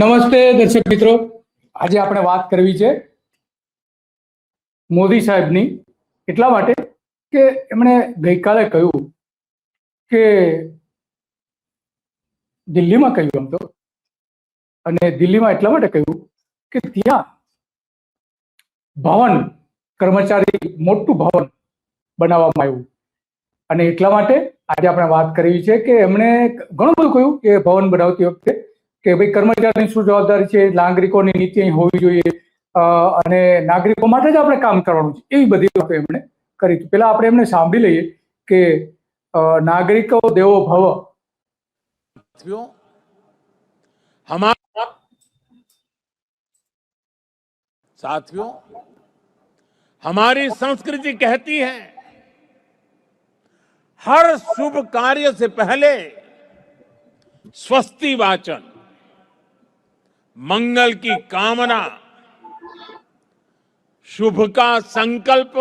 નમસ્તે દર્શક મિત્રો. આજે આપણે વાત કરવી છે મોદી સાહેબની. એટલા માટે કે એમણે ગઈકાલે કહ્યું કે દિલ્હીમાં કહ્યું આમ તો. અને દિલ્હીમાં એટલા માટે કહ્યું કે ત્યાં ભવન કર્મચારી મોટું ભવન બનાવવામાં આવ્યું. અને એટલા માટે આજે આપણે વાત કરવી છે કે એમણે ઘણું બધું કહ્યું કે ભવન બનાવતી વખતે કે ભાઈ કર્મચારીની શું જવાબદારી છે નાગરિકોની નીતિ અહીં હોવી જોઈએ અ, અને નાગરિકો માટે જ આપણે કામ કરવાનું છે એવી બધી વાતો એમણે કરી હતી પેલા આપણે એમને સાંભળી લઈએ કે અ, નાગરિકો દેવો ભવ साथियों हमारा साथियों हमारी संस्कृति कहती है हर शुभ कार्य से पहले स्वस्ति वाचन मंगल की कामना, शुभ का संकल्प,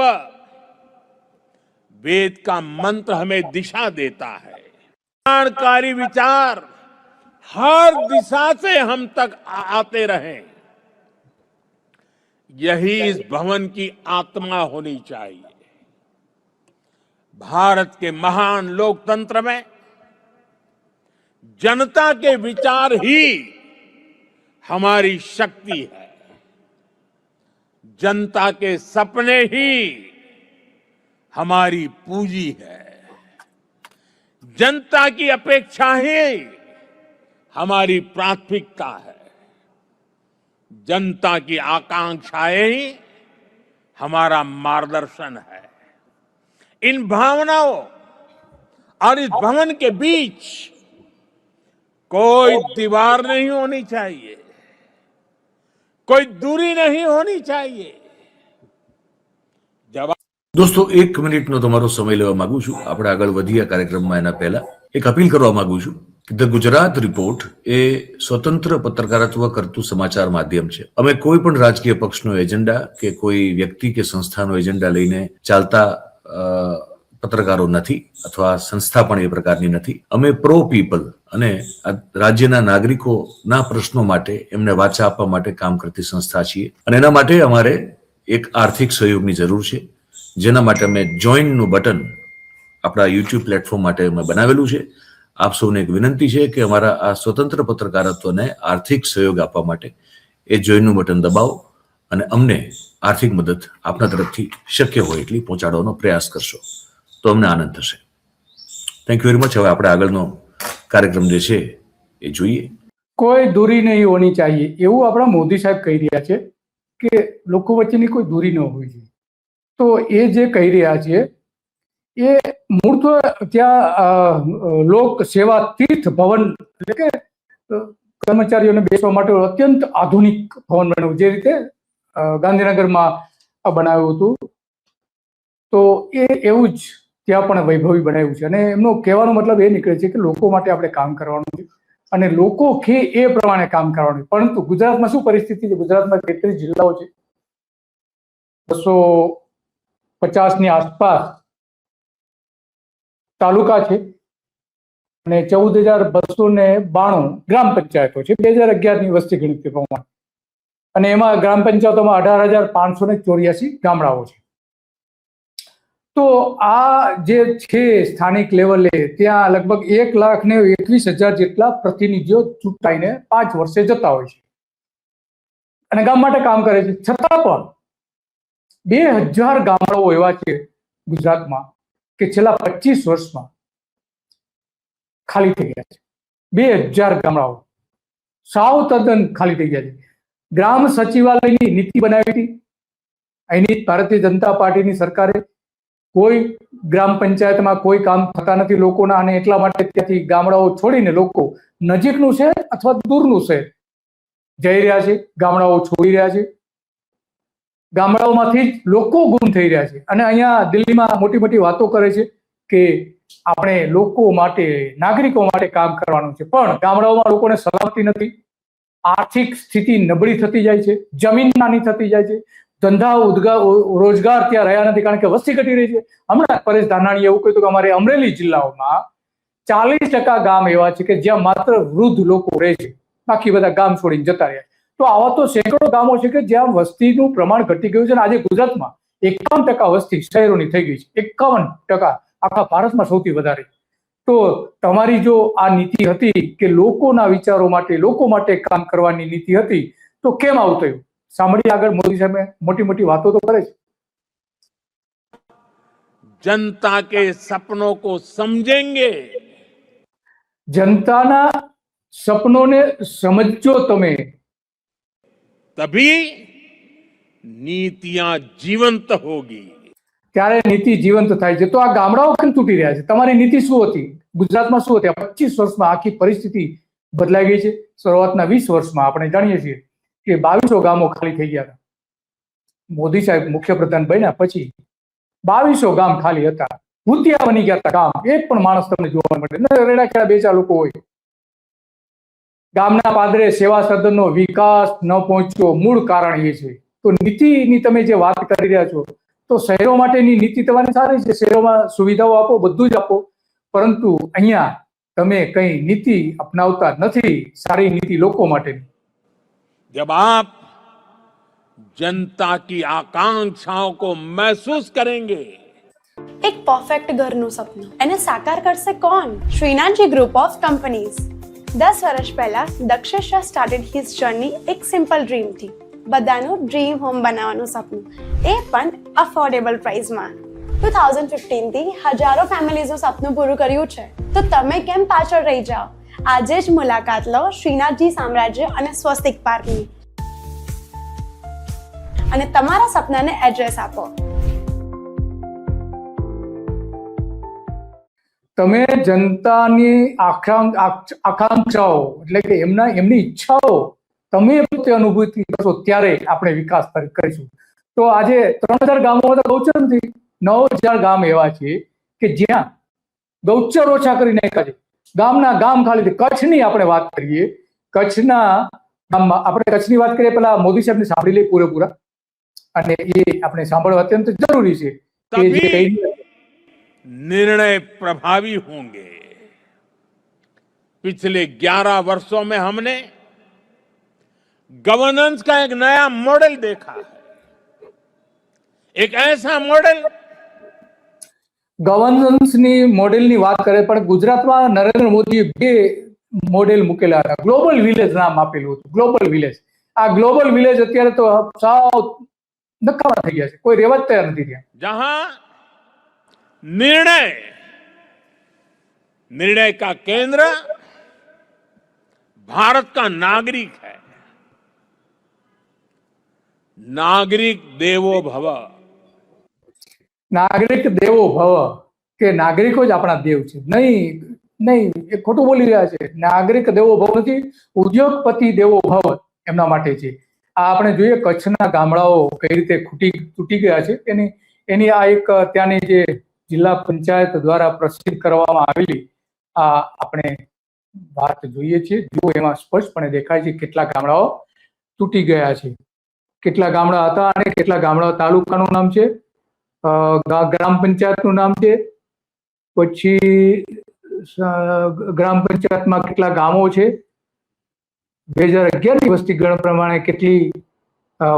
वेद का मंत्र हमें दिशा देता है। कल्याणकारी विचार हर दिशा से हम तक आते रहे। यही इस भवन की आत्मा होनी चाहिए। भारत के महान लोकतंत्र में जनता के विचार ही हमारी शक्ति है। जनता के सपने ही हमारी पूंजी है। जनता की अपेक्षा ही हमारी प्राथमिकता है। जनता की आकांक्षाएँ ही हमारा मार्गदर्शन है। इन भावनाओं और इस भवन के बीच कोई दीवार नहीं होनी चाहिए। कोई दूरी नहीं होनी चाहिए जब દોસ્તો એક મિનિટનો તમારો સમય લેવા માંગુ છું આપણે આગળ વધીએ કાર્યક્રમમાં એના પહેલા એક અપીલ કરવા માંગુ છું કે ધ ગુજરાત રિપોર્ટ એ સ્વતંત્ર પત્રકારત્વ કરતું સમાચાર માધ્યમ છે અમે કોઈ પણ રાજકીય પક્ષનો એજન્ડા કે કોઈ વ્યક્તિ કે સંસ્થાનો એજન્ડા લઈને ચાલતા અ, પત્રકારો નથી અથવા સંસ્થા પણ એ પ્રકારની નથી. અમે પ્રો પીપલ અને રાજ્યના નાગરિકોના પ્રશ્નો માટે એમને વાચા આપવા માટે કામ કરતી સંસ્થા છીએ. અને એના માટે અમારે એક આર્થિક સહયોગની જરૂર છે. જેના માટે અમે જોઈનનું બટન આપણા યુટ્યુબ પ્લેટફોર્મ માટે અમે બનાવેલું છે. આપ સૌને એક વિનંતી છે કે અમારા આ સ્વતંત્ર પત્રકારત્વને આર્થિક સહયોગ આપવા માટે એ જોઈનનું બટન દબાવો અને અમને આર્થિક મદદ આપના તરફથી શક્ય હોય એટલી પહોંચાડવાનો પ્રયાસ કરશો. તો અમને આનંદ થશે. થેન્ક યુ વેરી મચ હવે આપણે આગળનો કાર્યક્રમ જે છે એ જોઈએ. કોઈ દૂરી નહીં હોની ચાહીએ એવું આપણા મોદી સાહેબ કહી રહ્યા છે કે લોકો વચ્ચેની કોઈ દૂરી ન હોવી જોઈએ. તો એ જે કહી રહ્યા છે, એ મૂળ તો ત્યાં લોક સેવા તીર્થ ભવન એટલે કે કર્મચારીઓને બેસવા માટે અત્યંત આધુનિક ભવન બનાવ્યું. જે રીતે ગાંધીનગરમાં બનાવ્યું હતું. તો એ એવું જ ત્યાં પણ વૈભવી બનાવ્યું છે. અને એમનો કહેવાનો મતલબ એ નીકળે છે કે લોકો માટે આપણે કામ કરવાનું છે. અને લોકો કે એ પ્રમાણે કામ કરવાનું પરંતુ ગુજરાતમાં શું પરિસ્થિતિ છે? ગુજરાતમાં તેત્રીસ જિલ્લાઓ છે. બસો પચાસની આસપાસ તાલુકા છે. અને ચૌદ હજાર બસો ને બાણું ગ્રામ પંચાયતો છે. બે હજાર અગિયારની વસ્તી ગણતરી પ્રમાણે અને એમાં ગ્રામ પંચાયતોમાં અઢાર હજાર પાંચસો ને ચોર્યાસી ગામડાઓ છે. તો આ જે છે સ્થાનિક લેવલે ત્યાં લગભગ એક લાખ ને એકવીસ હજાર જેટલા પ્રતિનિધિઓ ચૂંટાઈને પાંચ વર્ષે જતા હોય છે. અને ગામ માટે કામ કરે છે. છતાં પણ બે હજાર ગામડાઓ એવા છે ગુજરાતમાં કે છેલ્લા પચીસ વર્ષમાં ખાલી થઈ ગયા છે. બે હજાર ગામડાઓ સાવ તદ્દન ખાલી થઈ ગયા છે. ગ્રામ સચિવાલયની નીતિ બનાવી હતી. અહીંની ભારતીય જનતા પાર્ટીની સરકારે કોઈ ગ્રામ પંચાયતમાં કોઈ કામ થતા નથી લોકોના અને એટલા માટે ત્યાંથી ગામડાઓ છોડીને લોકો નજીકનું છે અથવા દૂરનું છે જઈ રહ્યા છે, ગામડાઓ છોડી રહ્યા છે. ગામડાઓમાંથી જ લોકો ગુમ થઈ રહ્યા છે. અને અહીંયા દિલ્હીમાં મોટી મોટી વાતો કરે છે કે આપણે લોકો માટે, નાગરિકો માટે કામ કરવાનું છે. પણ ગામડાઓમાં લોકોને સલામતી નથી. આર્થિક સ્થિતિ નબળી થતી જાય છે. જમીન નાની થતી જાય છે. ધંધા, ઉદ્ગા રોજગાર ત્યાં રહ્યા નથી કારણ કે વસ્તી ઘટી રહી છે. હમણાં પરેશ ધાનાણીએ એવું કહ્યું કે અમારે અમરેલી જિલ્લાઓમાં ચાલીસ ટકા ગામ એવા છે કે જ્યાં માત્ર વૃદ્ધ લોકો રહે છે. બાકી બધા ગામ છોડીને જતા રહ્યા તો આવા તો સેંકડો ગામો છે કે જ્યાં વસ્તીનું પ્રમાણ ઘટી ગયું છે અને આજે ગુજરાતમાં એકાવન ટકા વસ્તી શહેરોની થઈ ગઈ છે. એકાવન ટકા આખા ભારતમાં સૌથી વધારે. તો તમારી જો આ નીતિ હતી કે લોકોના વિચારો માટે, લોકો માટે કામ કરવાની નીતિ હતી, તો કેમ આવું થયું સાંભળી આગળ મોદી સાહેબ મોટી મોટી વાતો તો કરે છે जनता के सपनों को समझेंगे જનતાના સપનોને સમજો તમે तभी नीतियां जीवंत होगी ત્યારે નીતિ જીવંત થાય છે તો આ ગામડાઓ કેમ તૂટી રહ્યા છે તમારી નીતિ શું હતી ગુજરાતમાં શું હતી આ પચીસ વર્ષમાં આખી પરિસ્થિતિ બદલાઈ ગઈ છે શરૂઆતના વીસ વર્ષમાં આપણે જાણીએ છીએ કે બાવીસો ગામો ખાલી થઈ ગયા હતા. મોદી સાહેબ મુખ્યપ્રધાન બન્યા પછી બાવીસો ગામ ખાલી હતા. ભૂતિયા બની ગયા હતા ગામ. એક પણ માણસ તમને જોવા મળે. રેડા ખેડા બે ચાર લોકો હોય. ગામના પાદરે સેવા સદનનો વિકાસ ન પહોંચ્યો. મૂળ કારણ એ છે. તો નીતિની તમે જે વાત કરી રહ્યા છો, તો શહેરો માટેની નીતિ તમારી સારી છે. શહેરોમાં સુવિધાઓ આપો, બધું જ આપો. પરંતુ અહીંયા તમે કઈ નીતિ અપનાવતા નથી સારી નીતિ લોકો માટેની. जब आप जनता की आकांक्षाओं को महसूस करेंगे એક પરફેક્ટ ઘરનું સપનું એને સાકાર કરશે કોણ શ્રીનાથજી ગ્રુપ ઓફ કંપનીઝ દસ વર્ષ પહેલા Dakshesh Shah started his journey એક સિમ્પલ ડ્રીમથી બધાનું ડ્રીમ હોમ બનાવવાનું સપનું એ પણ અફોર્ડેબલ પ્રાઇસમાં ટુ થાઉઝન્ડ ફિફ્ટીનથી હજારો ફેમિલીઝનું સપનું પૂરું કર્યું છે તો તમે કેમ પાછળ રહી જાઓ આજે જ મુલાકાત લો શ્રીનાથજી સામ્રાજ્ય અને સ્વસ્તિક પાર્કની. અને તમારા સપનાને એડ્રેસ આપો. તમે જનતાની આકાંક્ષાઓ, એટલે કે એમના એમની ઈચ્છાઓ, તમે પોતે અનુભૂતિ કરશો ત્યારે આપણે વિકાસ કરીશું. તો આજે ત્રણ હજાર ગામો બધા ગૌચર નથી નવ હજાર ગામ એવા છે કે જ્યાં ગૌચર ઓછા કરી નાખ્યા છે. ગામના ગામ ખાલી છે. કચ્છની આપણે વાત કરીએ કચ્છના ગામમાં આપણે કચ્છની વાત કરીએ પેલા મોદી સાહેબને સાંભળી લઈએ પૂરેપૂરા અને એ આપણે સાંભળવા અત્યંત જરૂરી છે કે જે તભી કહી निर्णय प्रभावी होंगे पिछले 11 वर्षों में हमने गवर्नेंस का एक नया मॉडल देखा है एक ऐसा मॉडल ગવર્નન્સની મોડેલની વાત કરે પણ ગુજરાતમાં નરેન્દ્ર મોદીએ બે મોડેલ મૂકેલા હતા ગ્લોબલ વિલેજ નામ આપેલું હતું ગ્લોબલ વિલેજ આ ગ્લોબલ વિલેજ અત્યારે તો સાવ નકામા થઈ ગયા છે કોઈ રહેવા જ તૈયાર નથી ત્યાં जहां निर्णय निर्णय का केंद्र भारत का नागरिक है नागरिक देवो भव નાગરિક દેવો ભવ, કે નાગરિકો જ આપણા દેવ છે. નહીં નહીં, એ ખોટું બોલી રહ્યા છે. નાગરિક દેવો ભવ નથી, ઉદ્યોગપતિ દેવો ભવ એમના માટે છે. આ આપણે જોઈએ કચ્છના ગામડાઓ કઈ રીતે ખૂટી, તૂટી ગયા છે. એની એની આ એક ત્યાંની જે જિલ્લા પંચાયત દ્વારા પ્રસિદ્ધ કરવામાં આવેલી આ આપણે વાત જોઈએ છીએ. જો એમાં સ્પષ્ટપણે દેખાય છે કેટલા ગામડાઓ તૂટી ગયા છે. કેટલા ગામડા હતા અને કેટલા ગામડા તાલુકાનું નામ છે? ગ્રામ પંચાયતનું નામ છે. પછી ગ્રામ પંચાયતમાં કેટલા ગામો છે. બે હજાર અગિયારની વસ્તી ગણ પ્રમાણે કેટલી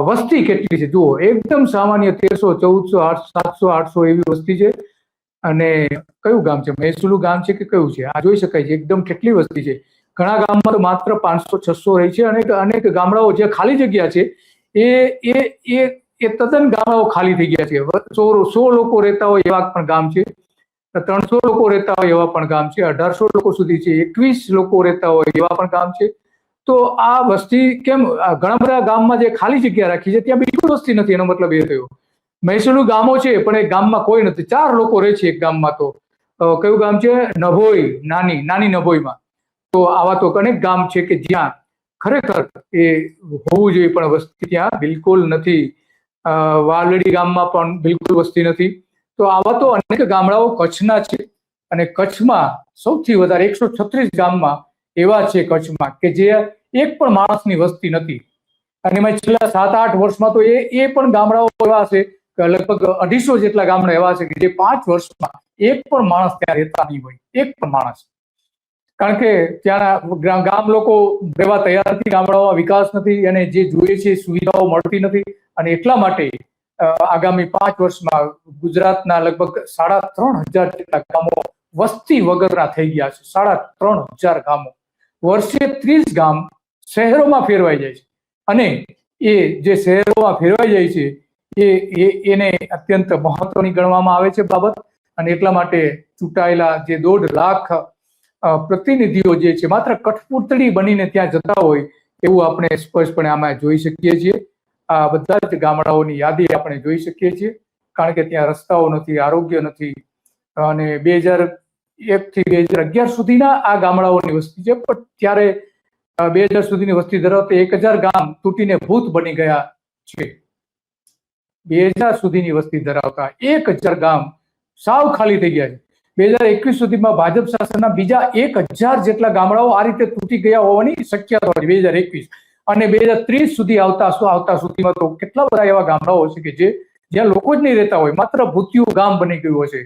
વસ્તી કેટલી છે. જુઓ, એકદમ સામાન્ય તેરસો, ચૌદસો આઠ સાતસો, આઠસો એવી વસ્તી છે. અને કયું ગામ છે? મહેસુલું ગામ છે કે કયું છે? આ જોઈ શકાય છે. એકદમ કેટલી વસ્તી છે. ઘણા ગામમાં તો માત્ર પાંચસો, છસો રહી છે અને અનેક ગામડાઓ જે ખાલી જગ્યા છે, એ એ એ એ તદ્દન ગામડાઓ ખાલી થઈ ગયા છે. સો લોકો રહેતા હોય એવા પણ ગામ છે. ત્રણસો લોકો રહેતા હોય એવા પણ ગામ છે. અઢારસો લોકો સુધી છે. એકવીસ લોકો રહેતા હોય એવા પણ ગામ છે. તો આ વસ્તી કેમ ઘણા બધા ગામમાં જે ખાલી જગ્યા રાખી છે, ત્યાં બિલકુલ વસ્તી નથી. એનો મતલબ એ થયો. મહેસુલુ ગામો છે, પણ એ ગામમાં કોઈ નથી. ચાર લોકો રહે છે એક ગામમાં તો. કયું ગામ છે? નભોઈ, નાની નાની નભોઈમાં. તો આવા તો અનેક ગામ છે કે જ્યાં ખરેખર એ હોવું જોઈએ પણ વસ્તી ત્યાં બિલકુલ નથી. વાલડી ગામમાં પણ બિલકુલ વસ્તી નથી. તો આવા તો અનેક ગામડાઓ કચ્છના છે અને કચ્છમાં સૌથી વધારે એકસો છત્રીસ ગામમાં એવા છે કચ્છમાં કે જે એક પણ માણસની વસ્તી નથી. અને એમાં છેલ્લા સાત આઠ વર્ષમાં તો એ એ પણ ગામડાઓ એવા છે કે લગભગ અઢીસો જેટલા ગામડા એવા છે કે જે પાંચ વર્ષમાં એક પણ માણસ ત્યાં રહેતા નહીં હોય. એક પણ માણસ. કારણ કે ત્યાંના ગામ લોકો રહેવા તૈયાર નથી, ગામડાઓમાં વિકાસ નથી અને જે જોઈએ છે સુવિધાઓ મળતી નથી. અને એટલા માટે આગામી પાંચ વર્ષમાં ગુજરાતના લગભગ સાડા ત્રણ હજાર જેટલા ગામો વસ્તી વગરના થઈ ગયા છે. સાડા ત્રણ હજાર ગામો. વર્ષે ત્રીસ ગામ શહેરોમાં ફેરવાઈ જાય છે. અને એ જે શહેરોમાં ફેરવાઈ જાય છે, એ એને અત્યંત મહત્વની ગણવામાં આવે છે બાબત. અને એટલા માટે ચૂંટાયેલા જે દોઢ લાખ પ્રતિનિધિઓ જે છે, માત્ર કઠપૂતળી બનીને ત્યાં જતા હોય, એવું આપણે સ્પષ્ટપણે આમાં જોઈ શકીએ છીએ. આ બધા જ ગામડાઓની યાદી આપણે જોઈ શકીએ છીએ, કારણ કે ત્યાં રસ્તાઓ નથી, આરોગ્ય નથી, અને બે હજાર એક થી બે હજાર અગિયાર સુધીના આ ગામડાઓની વસ્તી છે. પણ ત્યારે બે હજાર સુધીની વસ્તી ધરાવતા એક હજાર ગામ તૂટીને ભૂત બની ગયા છે. બે હજાર સુધીની વસ્તી ધરાવતા એક હજાર ગામ સાવ ખાલી થઈ ગયા છે. બે હજાર એકવીસ સુધીમાં ભાજપ શાસનના બીજા એક હજાર જેટલા ગામડાઓ આ રીતે તૂટી ગયા હોવાની શક્યતા હતી બે હજાર એકવીસ અને બે હજાર ત્રીસ સુધી આવતા આવતા સુધીમાં તો કેટલા બધા એવા ગામડાઓ છે કે જે જ્યાં લોકો જ નહીં રહેતા હોય, માત્ર ભૂતિયું ગામ બની ગયું હશે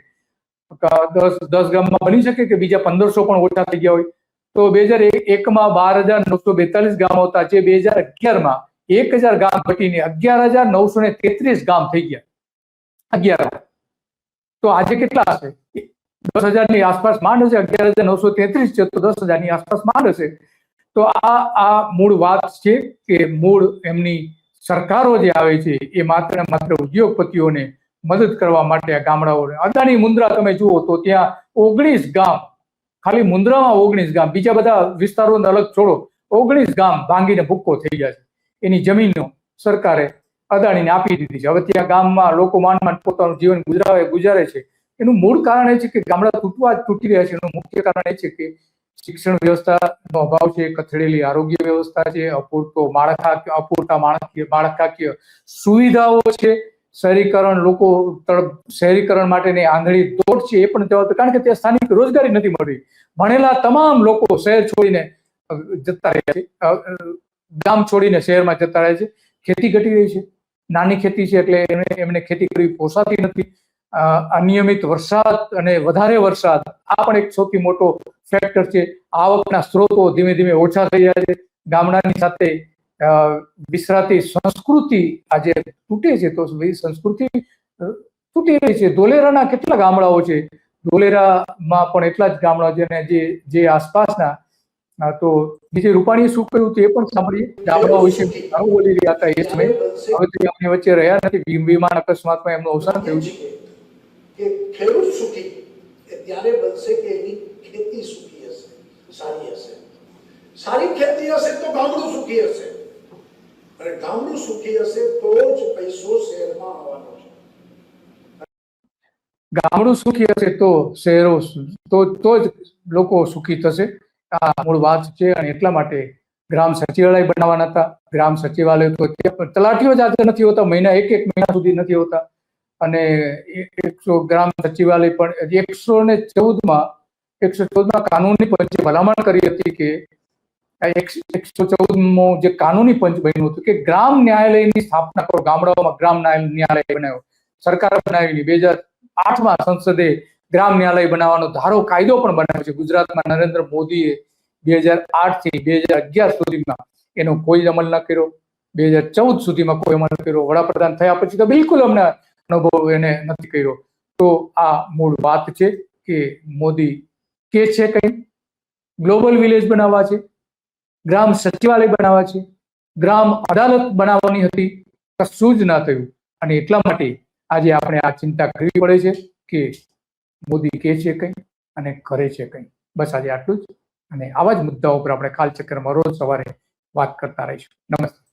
દસ દસ ગામમાં બની શકે કે બીજા પંદરસો પણ ઓછા થઈ ગયા હોય. તો બે હજાર એકમાં બાર હજાર નવસો બેતાલીસ ગામ હતા જે બે હજાર અગિયારમાં એક હજાર ગામ ઘટીને અગિયાર હજાર નવસો ને તેત્રીસ ગામ થઈ ગયા. અગિયાર. તો આજે કેટલા હશે? દસ હજારની આસપાસ માંડ હશે, અગિયાર હજાર નવસો તેત્રીસ છે, તો દસ હજારની આસપાસ માંડ હશે. તો આ આ મૂળ વાત છે કે મૂળ એમની સરકારો જે આવે છે, એ માત્ર માત્ર ઉદ્યોગપતિઓને મદદ કરવા માટે આ ગામડાઓને. અદાણી મુન્દ્રા તમે જુઓ તો ત્યાં ઓગણીસ ગામ, ખાલી મુન્દ્રામાં ઓગણીસ ગામ, બીજા બધા વિસ્તારોને અલગ છોડો, ઓગણીસ ગામ ભાંગીને ભૂક્કો થઈ ગયા છે. એની જમીનો સરકારે અદાણીને આપી દીધી છે. હવે ત્યાં ગામમાં લોકો માંડ પોતાનું જીવન ગુજરાવે ગુજારે છે. એનું મૂળ કારણ એ છે કે ગામડા તૂટવા જ તૂટી રહ્યા છે. એનું મુખ્ય કારણ એ છે કે શિક્ષણ વ્યવસ્થાનો અભાવ છે, કથળેલી આરોગ્ય વ્યવસ્થા છે, અપૂરતો માળખાકીય, અપૂરતા માળખાકીય માળખાકીય સુવિધાઓ છે. શહેરીકરણ લોકો શહેરીકરણ માટેની આંધળી દોડ છે, એ પણ જવાબ કારણ કે ત્યાં સ્થાનિક રોજગારી નથી મળી. ભણેલા તમામ લોકો શહેર છોડીને જતા રહે છે. ગામ છોડીને શહેરમાં જતા રહે છે. ખેતી ઘટી રહી છે. નાની ખેતી છે એટલે એમને એમને ખેતી કરવી પોસાતી નથી. અનિયમિત વરસાદ અને વધારે વરસાદ, આ પણ એક સૌથી મોટો ફેક્ટર છે. આવકના સ્ત્રોતો ધીમે ધીમે ઓછા થઈ રહ્યા છે. ગામડાની સાથે વિસરાતી સંસ્કૃતિ આજે તૂટે છે. તો સંસ્કૃતિ તૂટી રહી છે. ધોલેરાના કેટલા ગામડાઓ છે? ધોલેરામાં પણ એટલા જ ગામડાઓ છે અને જે જે આસપાસના તો બીજે રૂપાણીએ શું કહ્યું તે પણ સાંભળીએ. ગામડાઓ વિશે ઘણું બોલી રહ્યા હતા એ સમયે. હવે તે આપણી વચ્ચે રહ્યા નથી. વિમાન અકસ્માતમાં એમનું અવસાન થયું છે. કે ખેડૂત સુખી એ ત્યારે બનશે કે એની ખેતી સુખી હશે, સારી હશે? સારી ખેતી હશે તો ગામડું સુખી હશે. અને ગામડું સુખી હશે તો જ પૈસો શહેરમાં આવવાનો છે. ગામડું સુખી હશે તો શહેરો તો તો જ લોકો સુખી થશે. આ મૂળ વાત છે અને એટલા માટે ગ્રામ સચિવાલય બનાવવાના હતા. ગ્રામ સચિવાલય તો તલાટીઓ જ આજે નથી હોતા, મહિના એક એક મહિના સુધી નથી હોતા. અને એકસો ગ્રામ સચિવાલય પણ એકસો ને ચૌદમાં, એકસો ચૌદમાં કાનૂની પંચે ભલામણ કરી હતી કે એકસો ચૌદમો જે કાનૂની પંચ બન્યું હતું કે ગ્રામ ન્યાયાલયની સ્થાપના કરો. ગામડાઓમાં ગ્રામ ન્યાયાલય બનાવ્યો સરકાર બનાવી બે હજાર આઠમાં સંસદે ગ્રામ ન્યાયાલય બનાવવાનો ધારો કાયદો પણ બનાવ્યો છે. ગુજરાતમાં નરેન્દ્ર મોદીએ બે હજાર આઠથી બે હજાર અગિયાર સુધીમાં એનો કોઈ અમલ ન કર્યો. બે હજાર ચૌદ સુધીમાં કોઈ અમલ કર્યો. વડાપ્રધાન થયા પછી તો બિલકુલ અમને અનુભવ એને નથી કર્યો. તો આ મૂળ વાત છે કે મોદી કે છે કઈ? ગ્લોબલ વિલેજ બનાવવા છે, ગ્રામ સચિવાલય બનાવવા છે, ગ્રામ અદાલત બનાવવાની હતી, કશું જ ના થયું. અને એટલા માટે આજે આપણે આ ચિંતા કરવી પડે છે કે મોદી કે છે કંઈ અને કરે છે કંઈ. બસ આજે આટલું જ. અને આવા જ મુદ્દાઓ પર આપણે કાલચક્રમાં રોજ સવારે વાત કરતા રહીશું. નમસ્તે.